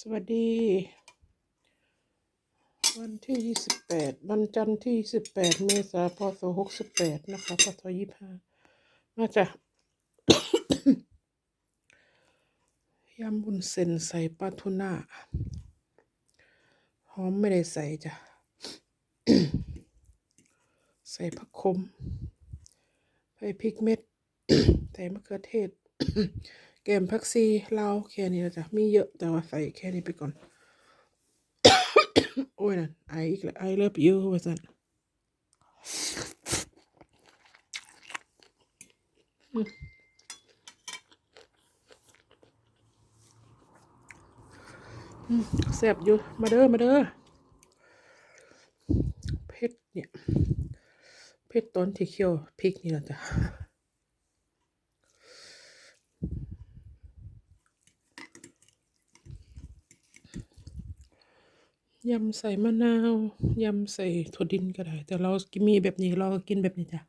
สวัสดี วันที่ยี่สิบแปดวันจันทร์ที่สิบแปดเมษาพศหกสิบแปดนะคะพศยี่ห้ามาจะยำบุญเส้นใส่ปลาทูน่าหอมไม่ได้ใส่จ้ะ ใส่ผักขมใส่พริกเม็ด ใส่มะเขือเทศ แกมผักซีลาแค่นี้นะจ๊ะมีเยอะแต่ว่าใส่แค่นี้ไปก่อน โอ้ยนั่นไออีกแล้วไอเลิฟยูว่าสันอืมอืมแซ่บอยู่ มาเด้อ มาเด้อเผ็ดเนี่ยเผ็ดตอนที่เคี่ยวพริกนี่แหละจ้ะ ยำใส่มะนาวยำใส่ถั่วดินก็ได้ แต่เรามีแบบนี้เราก็กินแบบนี้จ้ะ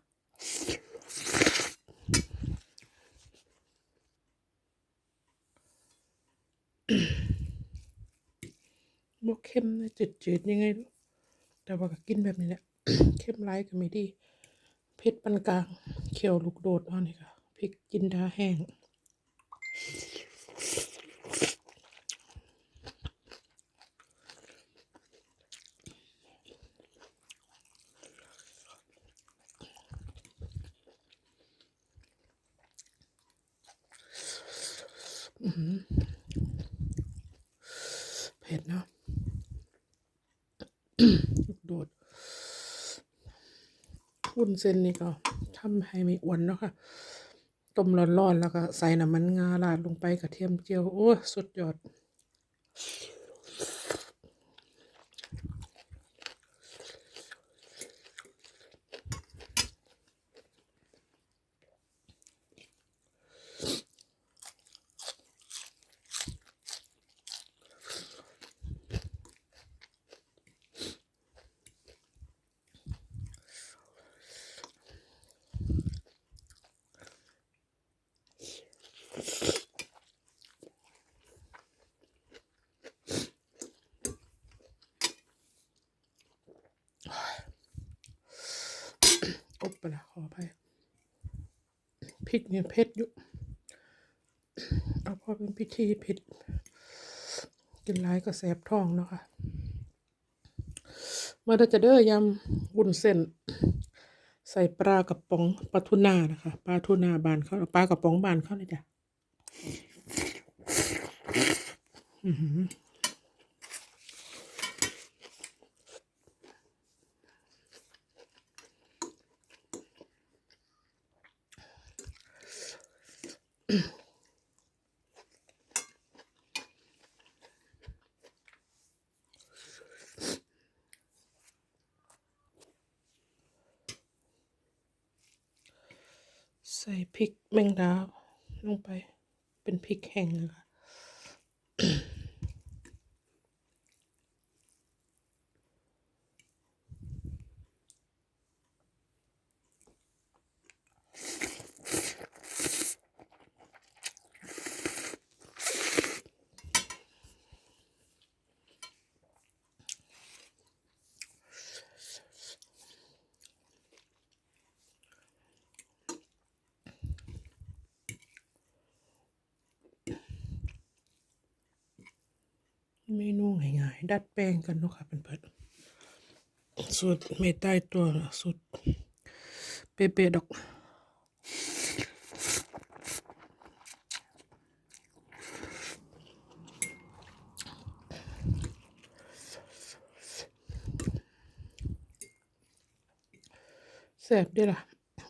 บกเข้มนะจืดๆยังไง แต่ว่าก็กินแบบนี้แหละ เข้มไร้ก็ไม่ดี เผ็ดปานกลาง เขียวลูกโดดเอานี่ค่ะพริกจินดาแห้ง เผ็ดเนาะโดดวุ้นเส้นนี่ก็ทำให้ไม่อ้วนเนาะค่ะ ต้มร้อนๆแล้วก็ใส่น้ำมันงาลาดลงไปกระเทียมเจียว โอ้ สุดยอด ไปละขอไปพริกเนี่ยเผ็ดอยู่เอาพอเป็นพิธีผ็ดกินหลายก็แสบท้องเนาะค่ะมาด้อจะเด้อยำวุ้นเส้น ใส่ปลากระป๋องปลาทูน่านะคะปลาทูน่าบานเขาปลากระป๋องบานเขาเลยจ้ะอื้อหือ ใส่พริกแมงดาลงไป เป็นพริกแห้งนะคะ เมนูง่ายๆ ดัดแปลงกันเนาะค่ะเพื่อนๆสูตรไม่ใต้ตัวสูตรเป๊ะๆดอกแสบด้ล่ะ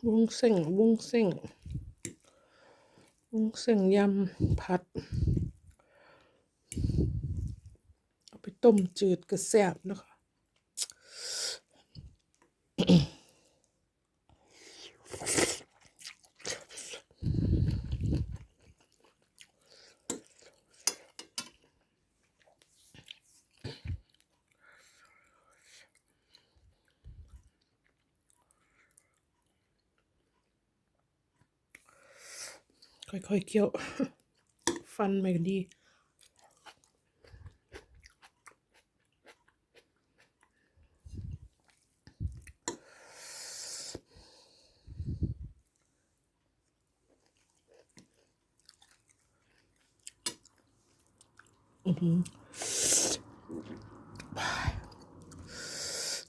วุ้งเส้งวุ้งเส้งวุ้งเส้งยำผัด เอาไป ต้มจืดก็แซ่บนะคะค่อยๆเคี่ยว ฟันไม่ดี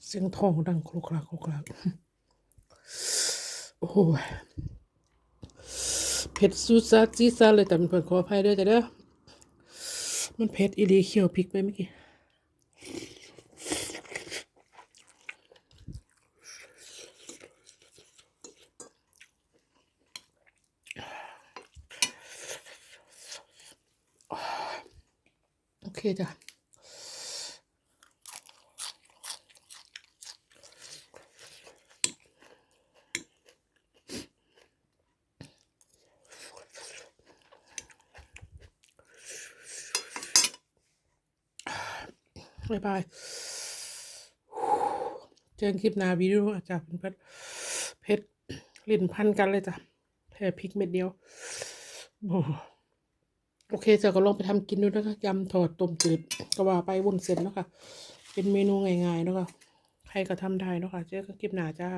เสียงทองดังคลุกคลักคลุกคลักโอ้โหเผ็ดซูซาจีซาเลยแต่เป็นเพื่อนขออภัยด้วยจ้ะเด้อมันเผ็ดอีลีเขียวพริกไปเมื่อกี้ เคจ้ะบายบายเจอคลิปนาวิดีโออาจจะเป็นเพชรเพชรลิ้นพันกันเลยจ้ะแค่พริกเม็ดเดียวโอ้ โอเคจะก็ลองไปทำกินดูนะคะยำถอดต้มจืดก็ว่าไปวุ้นเส้นเนาะค่ะ เป็นเมนูง่ายๆเนาะค่ะใครก็ทำได้นะค่ะเจอกันคลิปหน้าจ้า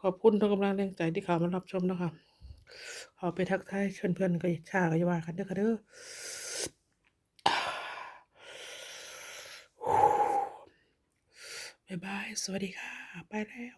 ขอบคุณทุกกำลังแรงใจที่เขามารับชมนะค่ะขอไปทักทายเชิญเพื่อนก็ชาก็อย่ว่ากันเด้อค่ะเด้อบ๊ายบาย สวัสดีค่ะ ไปแล้ว